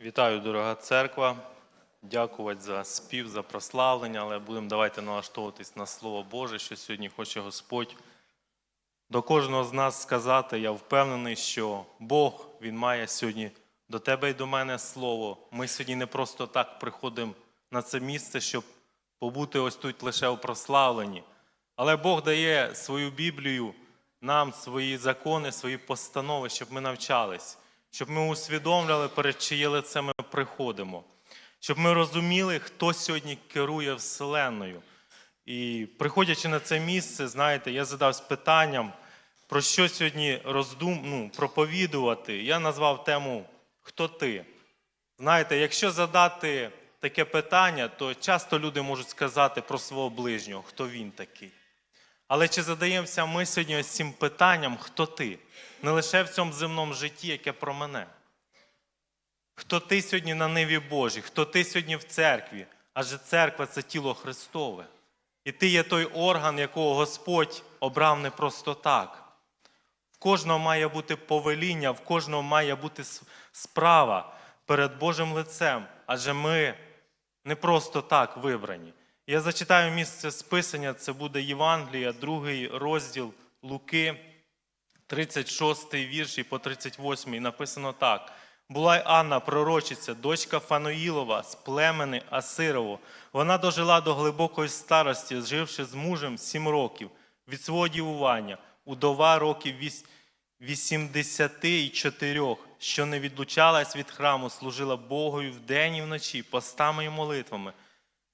Вітаю, дорога церква. Дякувати за спів, за прославлення, але будемо давайте налаштовуватись на Слово Боже, що сьогодні хоче Господь до кожного з нас сказати. Я впевнений, що Бог Він має сьогодні до тебе і до мене слово. Ми сьогодні не просто так приходимо на це місце, щоб побути ось тут лише у прославленні. Але Бог дає свою Біблію нам, свої закони, свої постанови, щоб ми навчались, щоб ми усвідомляли, перед чиє лице ми приходимо, щоб ми розуміли, хто сьогодні керує Вселенною. І приходячи на це місце, знаєте, я задався питанням, про що сьогодні роздум, ну, проповідувати. Я назвав тему Хто ти? Знаєте, якщо задати таке питання, то часто люди можуть сказати про свого ближнього, хто він такий. Але чи задаємося ми сьогодні ось цим питанням, хто ти? Не лише в цьому земному житті, яке про мене. Хто ти сьогодні на ниві Божій, хто ти сьогодні в церкві? Адже церква це тіло Христове. І ти є той орган, якого Господь обрав не просто так. В кожного має бути повеління, в кожного має бути справа перед Божим лицем, адже ми не просто так вибрані. Я зачитаю місце списання, це буде Євангелія, другий розділ Луки, 36 вірш і по 38 написано так. Була й Анна, пророчиця, дочка Фануїлова з племени Асирово. Вона дожила до глибокої старості, живши з мужем сім років від свого дівування, удова років віс- 84, що не відлучалась від храму, служила Богові вдень і вночі, постами і молитвами.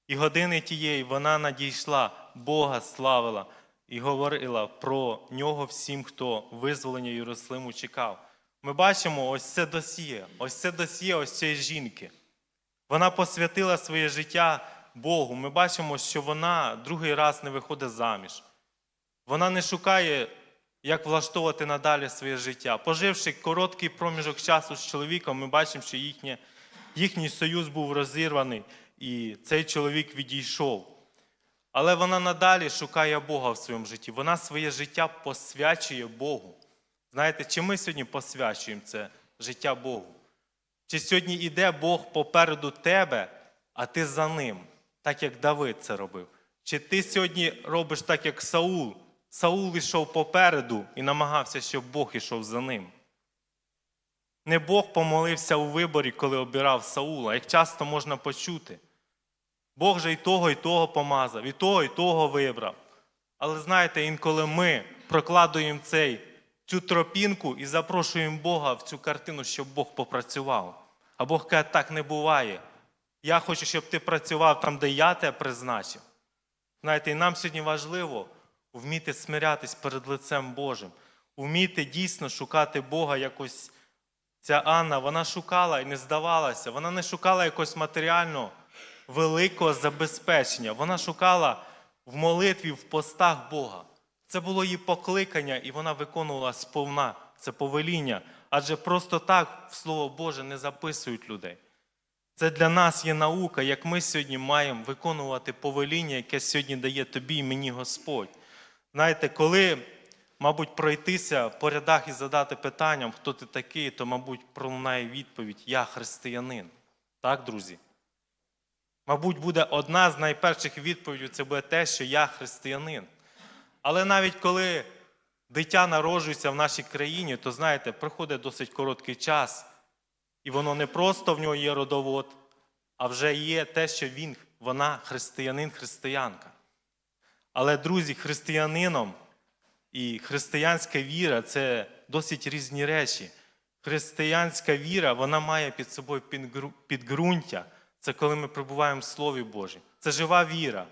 І години тієї вона надійшла, Бога славила і говорила про нього всім, хто визволення Єрусалиму чекав. Ми бачимо ось це досьє, ось це досьє ось цієї жінки. Вона посвятила своє життя Богу. Ми бачимо, що вона другий раз не виходить заміж. Вона не шукає, як влаштовувати надалі своє життя. Поживши короткий проміжок часу з чоловіком, ми бачимо, що їхнє, їхній союз був розірваний, і цей чоловік відійшов. Але вона надалі шукає Бога в своєму житті. Вона своє життя посвячує Богу. Знаєте, чи ми сьогодні посвячуємо це життя Богу? Чи сьогодні йде Бог попереду тебе, а ти за ним, так як Давид це робив? Чи ти сьогодні робиш так, як Саул? Саул йшов попереду і намагався, щоб Бог ішов за ним. Не Бог помолився у виборі, коли обирав Саула, як часто можна почути. Бог же і того, і того помазав, і того, і того вибрав. Але знаєте, інколи ми прокладуємо цей, цю тропінку і запрошуємо Бога в цю картину, щоб Бог попрацював. А Бог каже, так не буває. Я хочу, щоб ти працював там, де я тебе призначив. Знаєте, і нам сьогодні важливо вміти смирятись перед лицем Божим, вміти дійсно шукати Бога якось. Ця Анна, вона шукала і не здавалася. Вона не шукала якогось матеріального великого забезпечення. Вона шукала в молитві, в постах Бога. Це було її покликання, і вона виконувала сповна це повеління. Адже просто так в Слово Боже не записують людей. Це для нас є наука, як ми сьогодні маємо виконувати повеління, яке сьогодні дає тобі і мені Господь. Знаєте, коли, мабуть, пройтися по рядах і задати питанням, хто ти такий, то, мабуть, пролунає відповідь Я християнин. Так, друзі? Мабуть, буде одна з найперших відповідей це буде те, що я християнин. Але навіть коли дитя народжується в нашій країні, то знаєте, проходить досить короткий час, і воно не просто в нього є родовод, а вже є те, що він, вона християнин, християнка. Але, друзі, християнином і християнська віра це досить різні речі. Християнська віра вона має під собою підґрунтя. Це коли ми перебуваємо в Слові Божій. Це жива віра.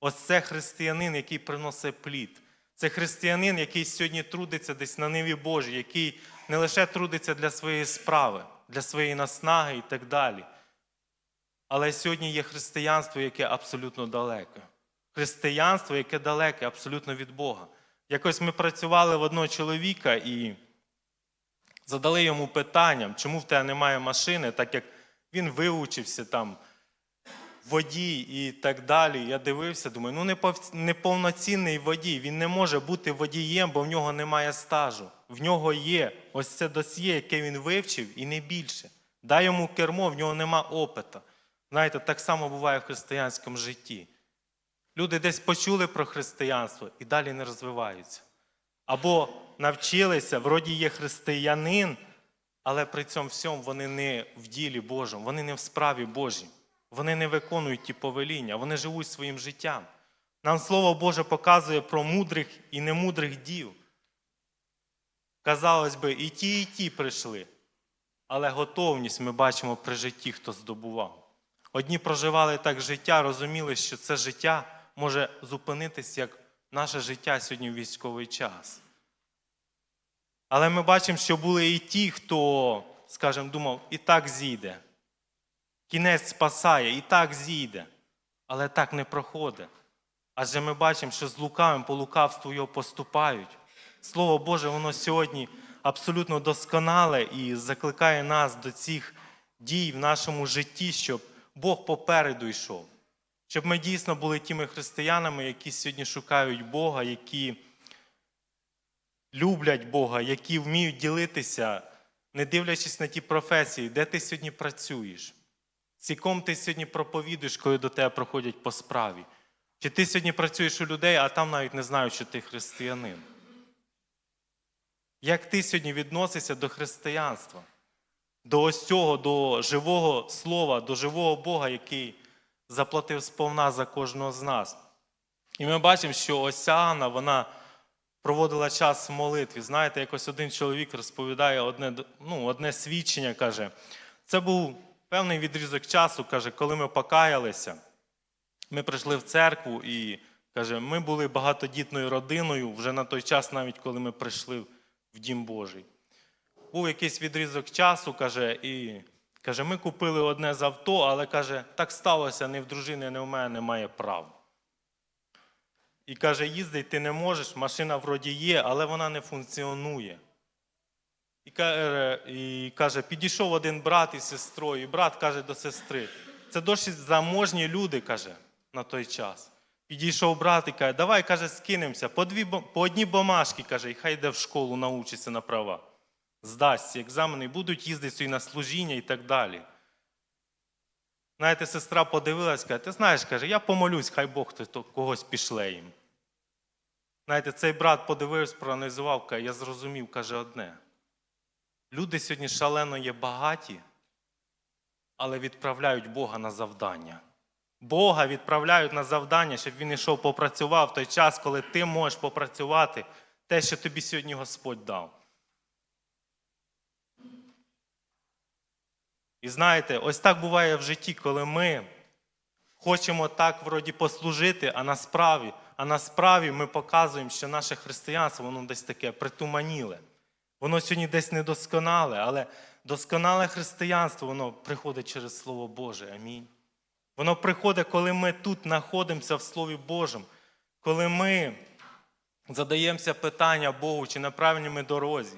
Ось це християнин, який приносить плід. Це християнин, який сьогодні трудиться десь на ниві Божій, який не лише трудиться для своєї справи, для своєї наснаги і так далі. Але сьогодні є християнство, яке абсолютно далеке. Християнство, яке далеке абсолютно від Бога. Якось ми працювали в одного чоловіка і задали йому питанням, чому в тебе немає машини, так як він вивчився там водій і так далі. Я дивився, думаю, ну неповноцінний водій, він не може бути водієм, бо в нього немає стажу. В нього є ось це досьє, яке він вивчив, і не більше. дай йому кермо, в нього нема опита. Знаєте, так само буває в християнському житті. Люди десь почули про християнство і далі не розвиваються. Або навчилися, вроді є християнин, але при цьому всьому вони не в ділі Божому, вони не в справі Божій. Вони не виконують ті повеління, вони живуть своїм життям. Нам Слово Боже показує про мудрих і немудрих дів. Казалось би, і ті, і ті прийшли. Але готовність ми бачимо при житті, хто здобував. Одні проживали так життя, розуміли, що це життя може зупинитись як наше життя сьогодні в військовий час. Але ми бачимо, що були і ті, хто, скажімо, думав, і так зійде. Кінець спасає, і так зійде. Але так не проходить. Адже ми бачимо, що з лукавим по лукавству його поступають. Слово Боже, воно сьогодні абсолютно досконале і закликає нас до цих дій в нашому житті, щоб Бог попереду йшов. Щоб ми дійсно були тими християнами, які сьогодні шукають Бога, які люблять Бога, які вміють ділитися, не дивлячись на ті професії, де ти сьогодні працюєш, яким ти сьогодні проповідуєш, коли до тебе проходять по справі. Чи ти сьогодні працюєш у людей, а там навіть не знають, що ти християнин. Як ти сьогодні відносишся до християнства, до ось цього, до живого слова, до живого Бога, який заплатив сповна за кожного з нас? І ми бачимо, що ось вона проводила час в молитві. Знаєте, якось один чоловік розповідає одне, ну, одне свідчення, каже, це був певний відрізок часу, каже, коли ми покаялися. Ми прийшли в церкву і каже, ми були багатодітною родиною вже на той час, навіть коли ми прийшли в Дім Божий. Був якийсь відрізок часу, каже, і каже, ми купили одне з авто, але каже, так сталося, не в дружини, не в мене немає прав. І каже, їздити ти не можеш, машина вроді є, але вона не функціонує. І каже, і каже, підійшов один брат із сестрою, і брат каже до сестри, це досить заможні люди, каже, на той час. Підійшов брат і каже, давай, каже, скинемося, по, дві, по одній бумажці, каже, і хай йде в школу, научиться на права. Здасть ці екзамени, і будуть їздити сюди на служіння і так далі. Знаєте, сестра подивилась, каже, ти знаєш, каже, я помолюсь, хай Бог хто- когось пішле їм. Знаєте, цей брат подивився, проаналізував, каже, я зрозумів, каже, одне. Люди сьогодні шалено є багаті, але відправляють Бога на завдання. Бога відправляють на завдання, щоб він йшов попрацював в той час, коли ти можеш попрацювати те, що тобі сьогодні Господь дав. І знаєте, ось так буває в житті, коли ми хочемо так вроді послужити, а насправді, а насправді ми показуємо, що наше християнство, воно десь таке притуманіле. Воно сьогодні десь недосконале, але досконале християнство, воно приходить через Слово Боже. Амінь. Воно приходить, коли ми тут знаходимося в Слові Божому, коли ми задаємося питання Богу, чи на правильній ми дорозі.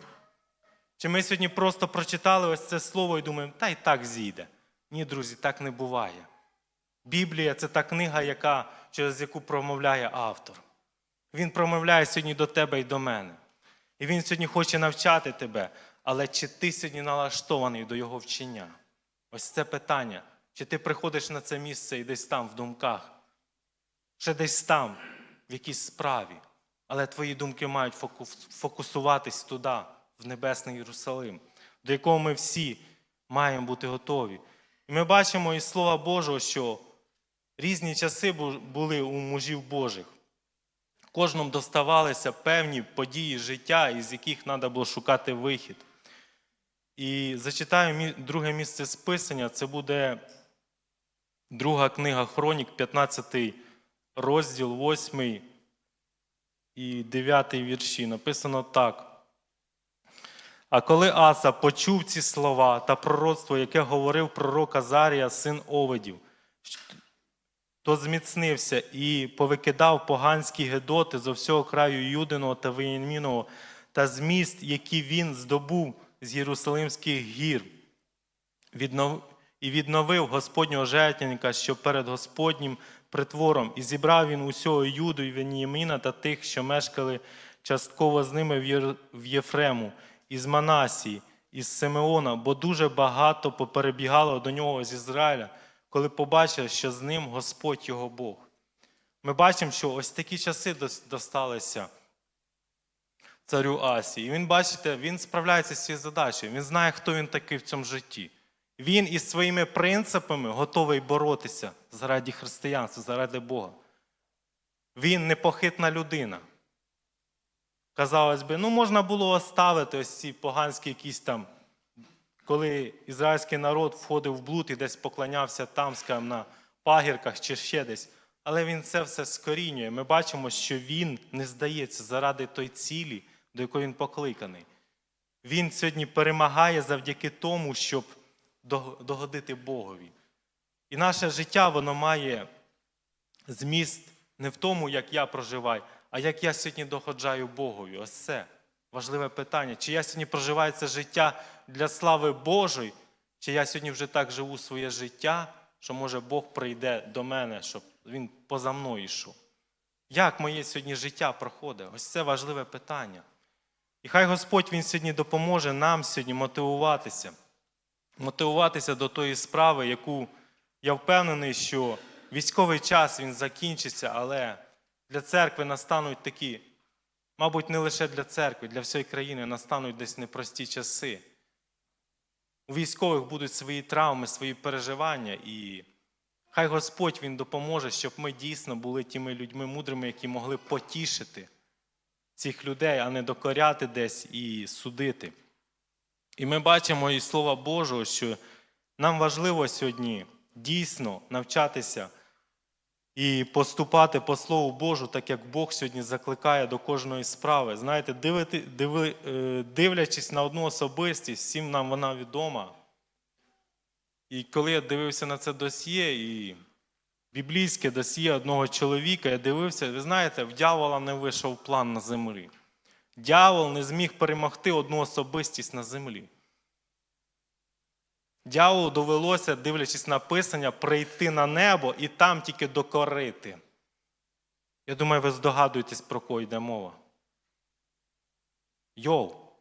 Чи ми сьогодні просто прочитали ось це слово і думаємо, та й так зійде. Ні, друзі, так не буває. Біблія це та книга, яка, через яку промовляє автор. Він промовляє сьогодні до тебе і до мене. І він сьогодні хоче навчати тебе, але чи ти сьогодні налаштований до його вчення? Ось це питання. Чи ти приходиш на це місце і десь там в думках, ще десь там, в якійсь справі, але твої думки мають фокусуватись туди, в Небесний Єрусалим, до якого ми всі маємо бути готові. І ми бачимо із Слова Божого, що різні часи були у мужів Божих. Кожному доставалися певні події життя, із яких треба було шукати вихід. І зачитаю друге місце списання, це буде друга книга Хронік, 15 розділ, 8 і 9 вірші. Написано так. А коли Аса почув ці слова та пророцтво, яке говорив пророк Азарія, син Овидів, то зміцнився і повикидав поганські гедоти зо всього краю Юдиного та Веєміного та з міст, які він здобув з Єрусалимських гір, і відновив Господнього жертвенника, що перед Господнім притвором, і зібрав він усього Юду і Веніаміна та тих, що мешкали частково з ними в Єфрему, із Манасії, із Симеона, бо дуже багато поперебігало до нього з Ізраїля, коли побачили, що з ним Господь його Бог. Ми бачимо, що ось такі часи досталися царю Асії. І він, бачите, він справляється з цією задачею. Він знає, хто він такий в цьому житті. Він із своїми принципами готовий боротися заради християнства, заради Бога. Він непохитна людина. Казалось би, ну можна було оставити ось ці поганські якісь там, коли ізраїльський народ входив в блуд і десь поклонявся там, скажімо, на пагірках чи ще десь. Але він це все скорінює. Ми бачимо, що він не здається заради той цілі, до якої він покликаний. Він сьогодні перемагає завдяки тому, щоб догодити Богові. І наше життя, воно має зміст не в тому, як я проживаю, а як я сьогодні доходжаю Богові. Ось це важливе питання. Чи я сьогодні проживаю це життя для слави Божої, чи я сьогодні вже так живу своє життя, що може Бог прийде до мене, щоб Він поза мною йшов. Як моє сьогодні життя проходить? Ось це важливе питання. І хай Господь Він сьогодні допоможе нам сьогодні мотивуватися, мотивуватися до тої справи, яку я впевнений, що військовий час він закінчиться, але для церкви настануть такі, мабуть, не лише для церкви, для всієї країни настануть десь непрості часи. У військових будуть свої травми, свої переживання, і хай Господь Він допоможе, щоб ми дійсно були тими людьми мудрими, які могли потішити цих людей, а не докоряти десь і судити. І ми бачимо із Слова Божого, що нам важливо сьогодні дійсно навчатися і поступати по Слову Божу, так як Бог сьогодні закликає до кожної справи. Знаєте, дивити, диви, е, дивлячись на одну особистість, всім нам вона відома. І коли я дивився на це досьє, і біблійське досьє одного чоловіка, я дивився, ви знаєте, в дьявола не вийшов план на землі. Дьявол не зміг перемогти одну особистість на землі. Дьяволу довелося, дивлячись на писання, прийти на небо і там тільки докорити. Я думаю, ви здогадуєтесь, про кого йде мова. Йов.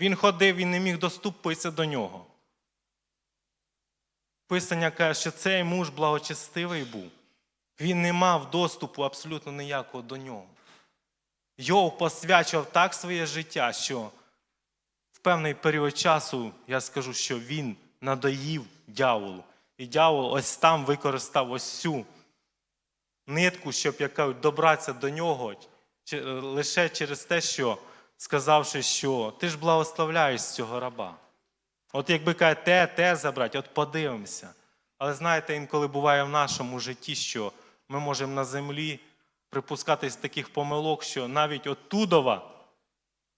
Він ходив, він не міг доступитися до нього. Писання каже, що цей муж благочестивий був. Він не мав доступу абсолютно ніякого до нього. Йов посвячував так своє життя, що певний період часу я скажу, що він надоїв дьяволу. І дьявол ось там використав ось цю нитку, щоб добратися до нього лише через те, що сказавши, що ти ж благословляєш цього раба. От якби каже, те, те забрати, от подивимося. Але знаєте, інколи буває в нашому житті, що ми можемо на землі припускатись таких помилок, що навіть оттудова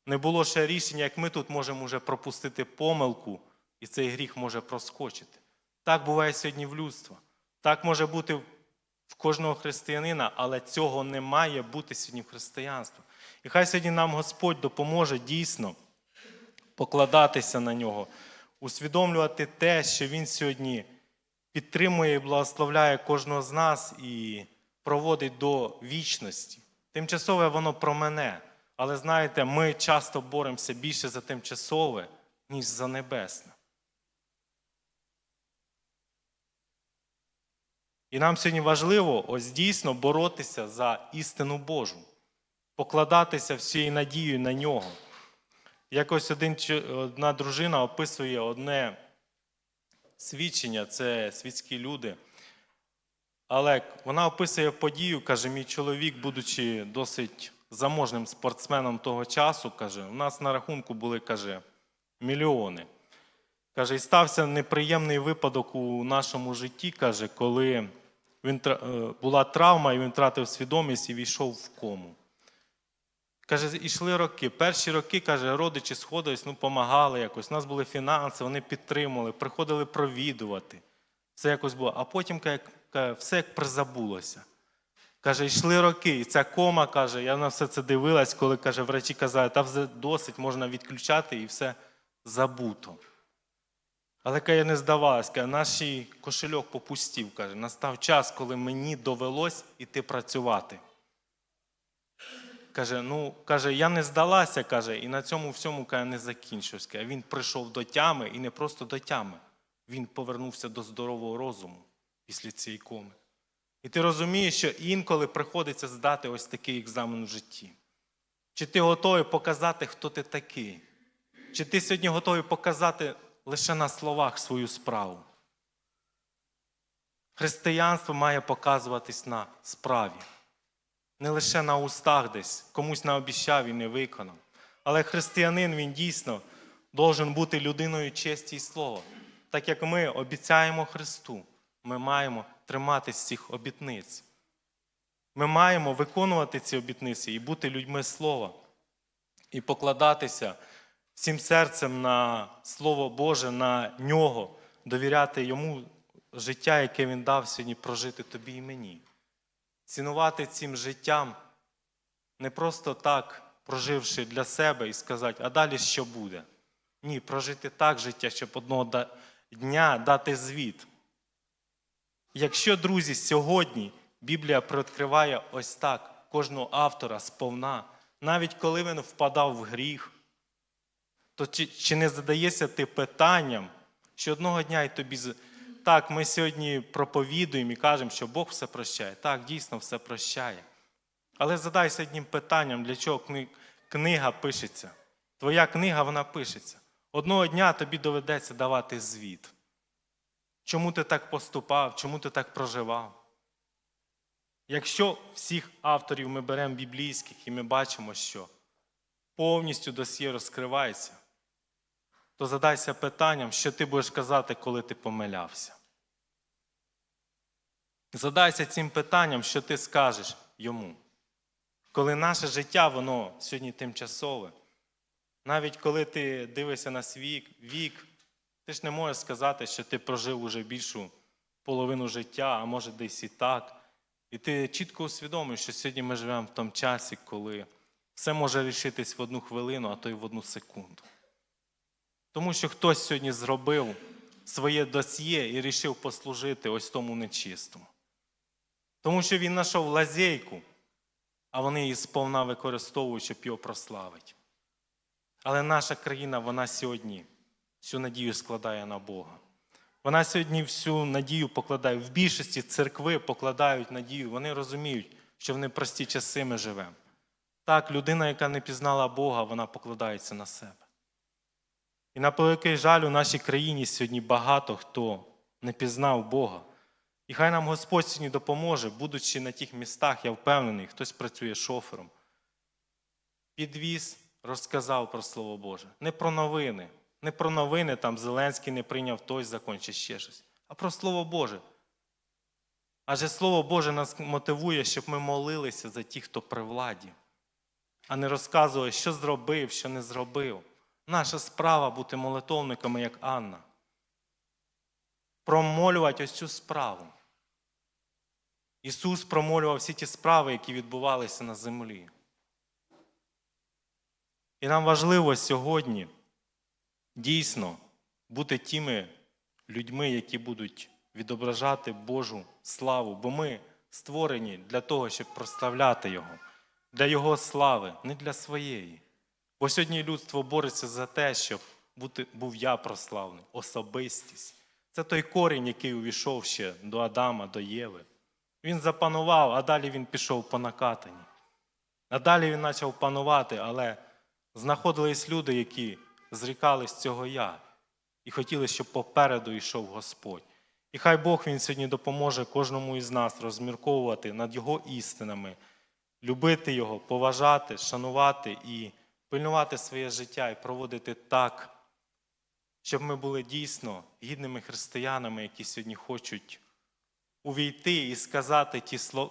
не було ще рішення, як ми тут можемо вже пропустити помилку, і цей гріх може проскочити. Так буває сьогодні в людства. Так може бути в кожного християнина, але цього не має бути сьогодні в християнстві. І хай сьогодні нам Господь допоможе дійсно покладатися на нього, усвідомлювати те, що Він сьогодні підтримує і благословляє кожного з нас і проводить до вічності. Тимчасове воно про мене. Але знаєте, ми часто боремося більше за тимчасове, ніж за небесне. І нам сьогодні важливо ось дійсно боротися за істину Божу, покладатися всією надією на нього. Якось один, одна дружина описує одне свідчення, це світські люди. Але вона описує подію, каже, мій чоловік, будучи досить заможним спортсменом того часу, каже, у нас на рахунку були, каже, мільйони. Каже, і стався неприємний випадок у нашому житті, каже, коли він, е, була травма, і він втратив свідомість і війшов в кому. Каже, ішли роки. Перші роки, каже, родичі сходились, ну, допомагали якось. У нас були фінанси, вони підтримували, приходили провідувати. Все якось було. А потім каже, все як призабулося. Каже, йшли роки, і ця кома каже, я на все це дивилась, коли каже, врачі казали, та вже досить, можна відключати і все забуто. Але каже, я не здавалась, каже, наш кошельок попустів. Каже, настав час, коли мені довелось іти працювати. Каже, ну, каже, я не здалася, каже, і на цьому всьому каже, не закінчився. Каже, Він прийшов до тями і не просто до тями. Він повернувся до здорового розуму після цієї коми. І ти розумієш, що інколи приходиться здати ось такий екзамен в житті. Чи ти готовий показати, хто ти такий? Чи ти сьогодні готовий показати лише на словах свою справу? Християнство має показуватись на справі. Не лише на устах десь, комусь наобіщав і не виконав. Але християнин він дійсно должен бути людиною честі і слова. Так як ми обіцяємо Христу, ми маємо триматись цих обітниць. Ми маємо виконувати ці обітниці і бути людьми слова, і покладатися всім серцем на Слово Боже, на нього, довіряти йому життя, яке Він дав сьогодні прожити тобі і мені. Цінувати цим життям не просто так, проживши для себе і сказати, а далі що буде? Ні, прожити так життя, щоб одного дня дати звіт. Якщо, друзі, сьогодні Біблія відкриває ось так кожного автора сповна, навіть коли він впадав в гріх, то чи, чи не задаєшся ти питанням, що одного дня і тобі так, ми сьогодні проповідуємо і кажемо, що Бог все прощає. Так, дійсно все прощає. Але задайся одним питанням, для чого книга пишеться. Твоя книга, вона пишеться. Одного дня тобі доведеться давати звіт. Чому ти так поступав, чому ти так проживав? Якщо всіх авторів ми беремо біблійських і ми бачимо, що повністю досьє розкривається, то задайся питанням, що ти будеш казати, коли ти помилявся. Задайся цим питанням, що ти скажеш йому. Коли наше життя, воно сьогодні тимчасове, навіть коли ти дивишся на свій вік, ти ж не можеш сказати, що ти прожив уже більшу половину життя, а може десь і так. І ти чітко усвідомиш, що сьогодні ми живемо в тому часі, коли все може рішитись в одну хвилину, а то й в одну секунду. Тому що хтось сьогодні зробив своє досьє і рішив послужити ось тому нечистому. Тому що він знайшов лазейку, а вони її сповна використовують, щоб його прославити. Але наша країна, вона сьогодні всю надію складає на Бога. Вона сьогодні всю надію покладає. В більшості церкви покладають надію. Вони розуміють, що в непрості часи ми живемо. Так, людина, яка не пізнала Бога, вона покладається на себе. І на великий жаль, у нашій країні сьогодні багато хто не пізнав Бога. І хай нам Господь сьогодні допоможе, будучи на тих містах, я впевнений, хтось працює шофером. Підвіз, розказав про Слово Боже. Не про новини, не про новини, там Зеленський не прийняв той закон чи ще щось, а про Слово Боже. Адже Слово Боже нас мотивує, щоб ми молилися за тих, хто при владі, а не розказує, що зробив, що не зробив. Наша справа бути молитовниками, як Анна. Промолювати ось цю справу. Ісус промолював всі ті справи, які відбувалися на землі. І нам важливо сьогодні дійсно бути тими людьми, які будуть відображати Божу славу, бо ми створені для того, щоб прославляти Його, для Його слави, не для своєї. Бо сьогодні людство бореться за те, щоб бути, був я прославлений, особистість. Це той корінь, який увійшов ще до Адама, до Єви. Він запанував, а далі він пішов по накатанні. А далі він почав панувати, але знаходились люди, які зрікались цього я і хотіли, щоб попереду йшов Господь. І хай Бог він сьогодні допоможе кожному із нас розмірковувати над Його істинами, любити Його, поважати, шанувати і пильнувати своє життя і проводити так, щоб ми були дійсно гідними християнами, які сьогодні хочуть увійти і сказати ті слова,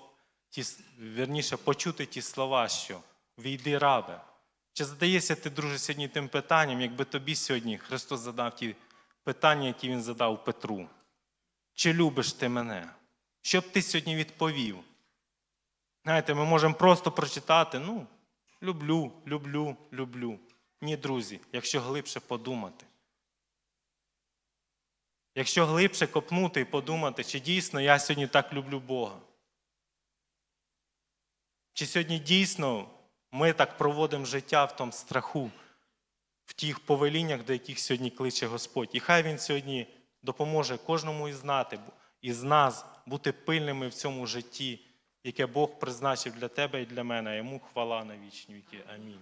ті, вірніше, почути ті слова, що війди рабе. Чи задаєшся ти, друже, сьогодні тим питанням, якби тобі сьогодні Христос задав ті питання, які Він задав Петру? Чи любиш ти мене? Що б ти сьогодні відповів? Знаєте, ми можемо просто прочитати, ну, люблю, люблю, люблю. Ні, друзі, якщо глибше подумати. Якщо глибше копнути і подумати, чи дійсно я сьогодні так люблю Бога? Чи сьогодні дійсно ми так проводимо життя в тому страху, в тих повеліннях, до яких сьогодні кличе Господь. І хай Він сьогодні допоможе кожному із знати, із нас бути пильними в цьому житті, яке Бог призначив для тебе і для мене. Йому хвала на вічні віки. Амінь.